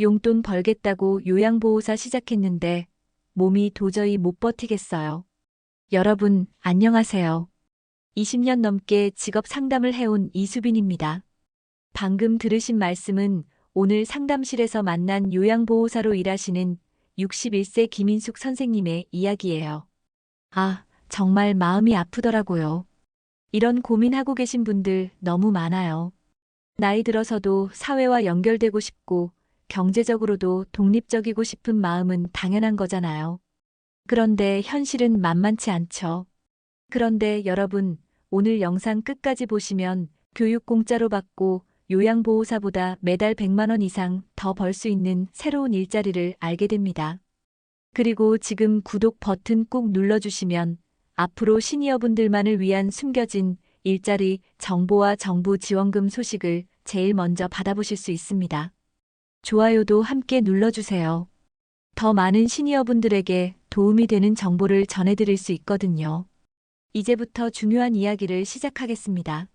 용돈 벌겠다고 요양보호사 시작했는데 몸이 도저히 못 버티겠어요. 여러분, 안녕하세요. 20년 넘게 직업 상담을 해온 이수빈입니다. 방금 들으신 말씀은 오늘 상담실에서 만난 요양보호사로 일하시는 61세 김인숙 선생님의 이야기예요. 아, 정말 마음이 아프더라고요. 이런 고민하고 계신 분들 너무 많아요. 나이 들어서도 사회와 연결되고 싶고 경제적으로도 독립적이고 싶은 마음은 당연한 거잖아요. 그런데 현실은 만만치 않죠. 그런데 여러분, 오늘 영상 끝까지 보시면 교육 공짜로 받고 요양보호사보다 매달 100만원 이상 더 벌 수 있는 새로운 일자리를 알게 됩니다. 그리고 지금 구독 버튼 꾹 눌러주시면 앞으로 시니어분들만을 위한 숨겨진 일자리 정보와 정부 지원금 소식을 제일 먼저 받아보실 수 있습니다. 좋아요도 함께 눌러주세요. 더 많은 시니어분들에게 도움이 되는 정보를 전해드릴 수 있거든요. 이제부터 중요한 이야기를 시작하겠습니다.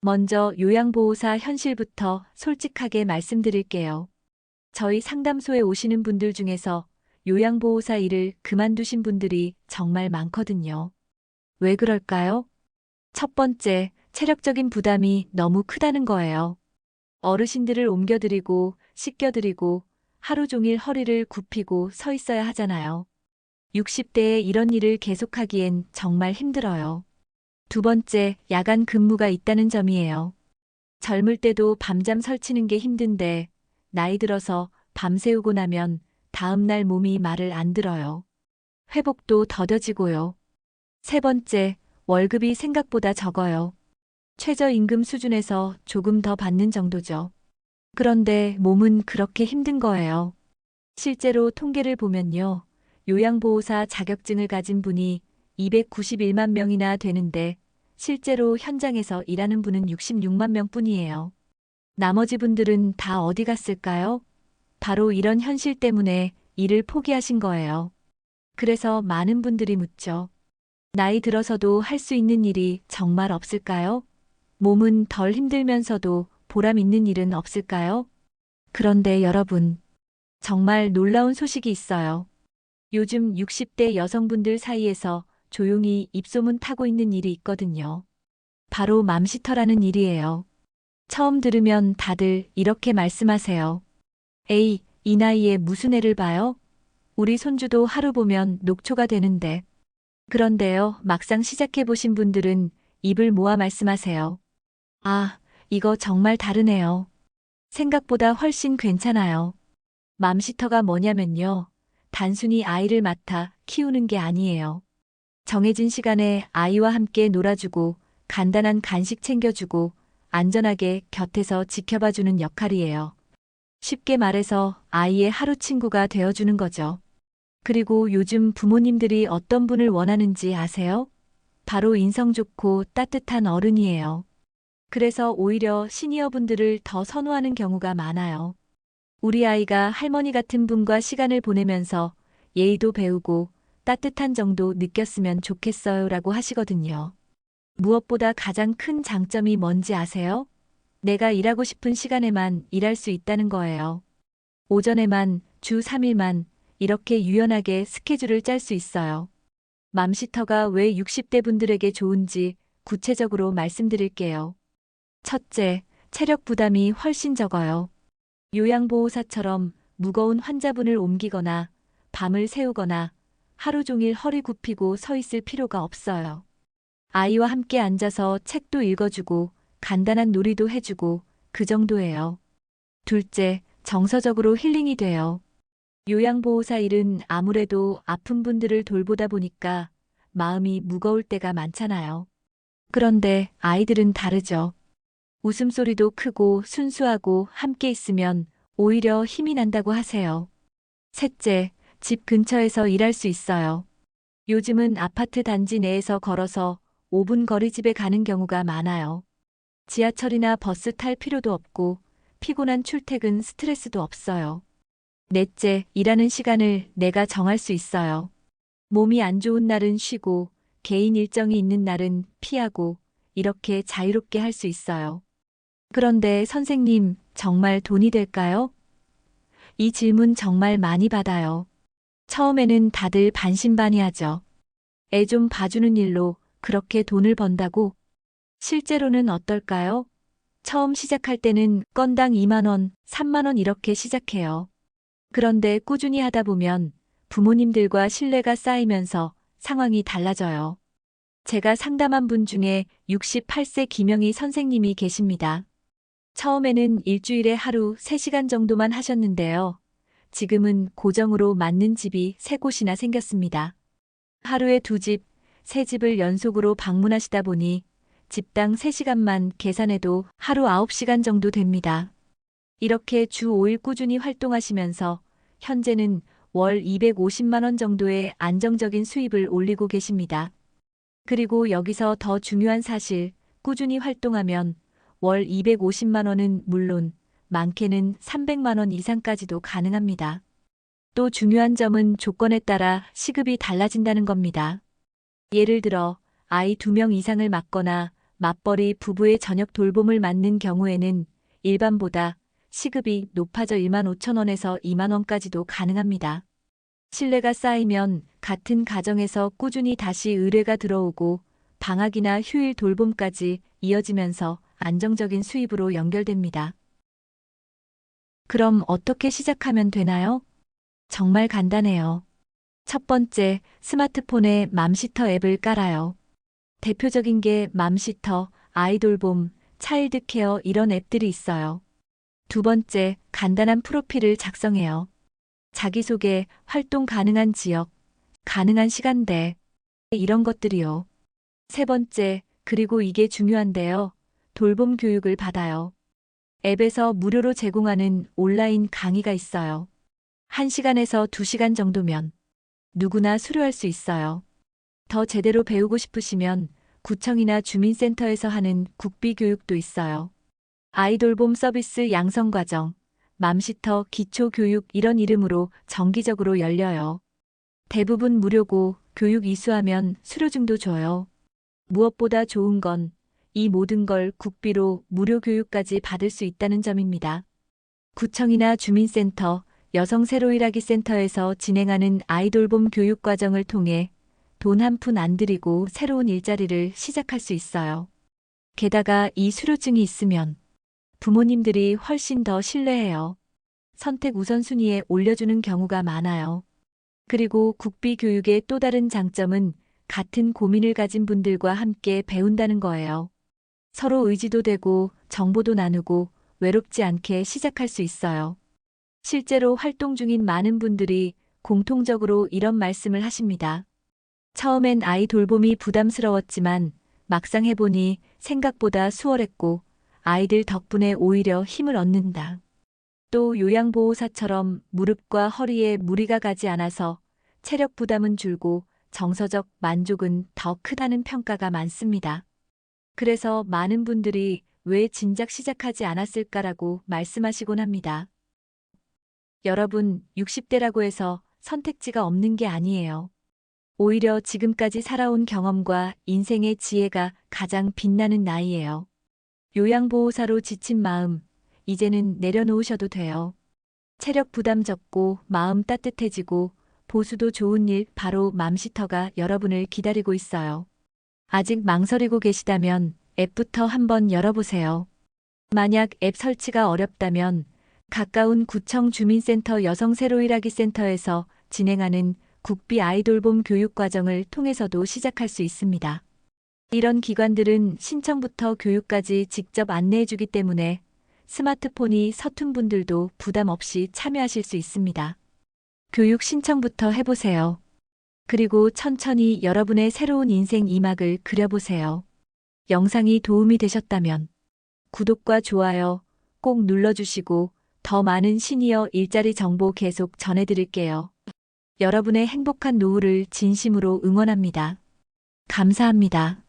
먼저 요양보호사 현실부터 솔직하게 말씀드릴게요. 저희 상담소에 오시는 분들 중에서 요양보호사 일을 그만두신 분들이 정말 많거든요. 왜 그럴까요? 첫 번째, 체력적인 부담이 너무 크다는 거예요. 어르신들을 옮겨드리고, 씻겨드리고, 하루 종일 허리를 굽히고 서 있어야 하잖아요. 60대에 이런 일을 계속하기엔 정말 힘들어요. 두 번째, 야간 근무가 있다는 점이에요. 젊을 때도 밤잠 설치는 게 힘든데, 나이 들어서 밤새우고 나면 다음날 몸이 말을 안 들어요. 회복도 더뎌지고요. 세 번째, 월급이 생각보다 적어요. 최저임금 수준에서 조금 더 받는 정도죠. 그런데 몸은 그렇게 힘든 거예요. 실제로 통계를 보면요. 요양보호사 자격증을 가진 분이 291만 명이나 되는데 실제로 현장에서 일하는 분은 66만 명 뿐이에요. 나머지 분들은 다 어디 갔을까요? 바로 이런 현실 때문에 일을 포기하신 거예요. 그래서 많은 분들이 묻죠. 나이 들어서도 할 수 있는 일이 정말 없을까요? 몸은 덜 힘들면서도 보람 있는 일은 없을까요? 그런데 여러분, 정말 놀라운 소식이 있어요. 요즘 60대 여성분들 사이에서 조용히 입소문 타고 있는 일이 있거든요. 바로 맘시터라는 일이에요. 처음 들으면 다들 이렇게 말씀하세요. 에이, 이 나이에 무슨 애를 봐요? 우리 손주도 하루 보면 녹초가 되는데. 그런데요, 막상 시작해보신 분들은 입을 모아 말씀하세요. 아, 이거 정말 다르네요. 생각보다 훨씬 괜찮아요. 맘시터가 뭐냐면요. 단순히 아이를 맡아 키우는 게 아니에요. 정해진 시간에 아이와 함께 놀아주고 간단한 간식 챙겨주고 안전하게 곁에서 지켜봐주는 역할이에요. 쉽게 말해서 아이의 하루 친구가 되어주는 거죠. 그리고 요즘 부모님들이 어떤 분을 원하는지 아세요? 바로 인성 좋고 따뜻한 어른이에요. 그래서 오히려 시니어분들을 더 선호하는 경우가 많아요. 우리 아이가 할머니 같은 분과 시간을 보내면서 예의도 배우고 따뜻한 정도 느꼈으면 좋겠어요 라고 하시거든요. 무엇보다 가장 큰 장점이 뭔지 아세요? 내가 일하고 싶은 시간에만 일할 수 있다는 거예요. 오전에만, 주 3일만, 이렇게 유연하게 스케줄을 짤 수 있어요. 맘시터가 왜 60대 분들에게 좋은지 구체적으로 말씀드릴게요. 첫째, 체력 부담이 훨씬 적어요. 요양보호사처럼 무거운 환자분을 옮기거나 밤을 새우거나 하루 종일 허리 굽히고 서 있을 필요가 없어요. 아이와 함께 앉아서 책도 읽어주고 간단한 놀이도 해주고 그 정도예요. 둘째, 정서적으로 힐링이 돼요. 요양보호사 일은 아무래도 아픈 분들을 돌보다 보니까 마음이 무거울 때가 많잖아요. 그런데 아이들은 다르죠. 웃음소리도 크고 순수하고 함께 있으면 오히려 힘이 난다고 하세요. 셋째, 집 근처에서 일할 수 있어요. 요즘은 아파트 단지 내에서 걸어서 5분 거리 집에 가는 경우가 많아요. 지하철이나 버스 탈 필요도 없고 피곤한 출퇴근 스트레스도 없어요. 넷째, 일하는 시간을 내가 정할 수 있어요. 몸이 안 좋은 날은 쉬고 개인 일정이 있는 날은 피하고 이렇게 자유롭게 할 수 있어요. 그런데 선생님, 정말 돈이 될까요? 이 질문 정말 많이 받아요. 처음에는 다들 반신반의하죠. 애 좀 봐주는 일로 그렇게 돈을 번다고? 실제로는 어떨까요? 처음 시작할 때는 건당 2만원, 3만원 이렇게 시작해요. 그런데 꾸준히 하다 보면 부모님들과 신뢰가 쌓이면서 상황이 달라져요. 제가 상담한 분 중에 68세 김영희 선생님이 계십니다. 처음에는 일주일에 하루 3시간 정도만 하셨는데요. 지금은 고정으로 맞는 집이 3곳이나 생겼습니다. 하루에 두 집, 세 집을 연속으로 방문하시다 보니 집당 3시간만 계산해도 하루 9시간 정도 됩니다. 이렇게 주 5일 꾸준히 활동하시면서 현재는 월 250만원 정도의 안정적인 수입을 올리고 계십니다. 그리고 여기서 더 중요한 사실, 꾸준히 활동하면 월 250만원은 물론 많게는 300만원 이상까지도 가능합니다. 또 중요한 점은 조건에 따라 시급이 달라진다는 겁니다. 예를 들어 아이 2명 이상을 맡거나 맞벌이 부부의 저녁 돌봄을 맡는 경우에는 일반보다 시급이 높아져 1만 5천 원에서 2만 원까지도 가능합니다. 신뢰가 쌓이면 같은 가정에서 꾸준히 다시 의뢰가 들어오고 방학이나 휴일 돌봄까지 이어지면서 안정적인 수입으로 연결됩니다. 그럼 어떻게 시작하면 되나요? 정말 간단해요. 첫 번째, 스마트폰에 맘시터 앱을 깔아요. 대표적인 게 맘시터, 아이돌봄, 차일드케어 이런 앱들이 있어요. 두 번째, 간단한 프로필을 작성해요. 자기소개, 활동 가능한 지역, 가능한 시간대, 이런 것들이요. 세 번째, 그리고 이게 중요한데요. 돌봄 교육을 받아요. 앱에서 무료로 제공하는 온라인 강의가 있어요. 1시간에서 2시간 정도면 누구나 수료할 수 있어요. 더 제대로 배우고 싶으시면 구청이나 주민센터에서 하는 국비 교육도 있어요. 아이돌봄 서비스 양성 과정, 맘시터 기초 교육 이런 이름으로 정기적으로 열려요. 대부분 무료고 교육 이수하면 수료증도 줘요. 무엇보다 좋은 건 이 모든 걸 국비로 무료 교육까지 받을 수 있다는 점입니다. 구청이나 주민센터, 여성 새로 일하기 센터에서 진행하는 아이돌봄 교육 과정을 통해 돈 한 푼 안 들이고 새로운 일자리를 시작할 수 있어요. 게다가 이 수료증이 있으면 부모님들이 훨씬 더 신뢰해요. 선택 우선순위에 올려주는 경우가 많아요. 그리고 국비 교육의 또 다른 장점은 같은 고민을 가진 분들과 함께 배운다는 거예요. 서로 의지도 되고 정보도 나누고 외롭지 않게 시작할 수 있어요. 실제로 활동 중인 많은 분들이 공통적으로 이런 말씀을 하십니다. 처음엔 아이 돌봄이 부담스러웠지만 막상 해보니 생각보다 수월했고 아이들 덕분에 오히려 힘을 얻는다. 또 요양보호사처럼 무릎과 허리에 무리가 가지 않아서 체력 부담은 줄고 정서적 만족은 더 크다는 평가가 많습니다. 그래서 많은 분들이 왜 진작 시작하지 않았을까라고 말씀하시곤 합니다. 여러분, 60대라고 해서 선택지가 없는 게 아니에요. 오히려 지금까지 살아온 경험과 인생의 지혜가 가장 빛나는 나이예요. 요양보호사로 지친 마음, 이제는 내려놓으셔도 돼요. 체력 부담 적고 마음 따뜻해지고 보수도 좋은 일 바로 맘시터가 여러분을 기다리고 있어요. 아직 망설이고 계시다면 앱부터 한번 열어보세요. 만약 앱 설치가 어렵다면 가까운 구청 주민센터 여성 새로일하기 센터에서 진행하는 국비 아이돌봄 교육 과정을 통해서도 시작할 수 있습니다. 이런 기관들은 신청부터 교육까지 직접 안내해 주기 때문에 스마트폰이 서툰 분들도 부담 없이 참여하실 수 있습니다. 교육 신청부터 해보세요. 그리고 천천히 여러분의 새로운 인생 이막을 그려보세요. 영상이 도움이 되셨다면 구독과 좋아요 꼭 눌러주시고 더 많은 시니어 일자리 정보 계속 전해드릴게요. 여러분의 행복한 노후를 진심으로 응원합니다. 감사합니다.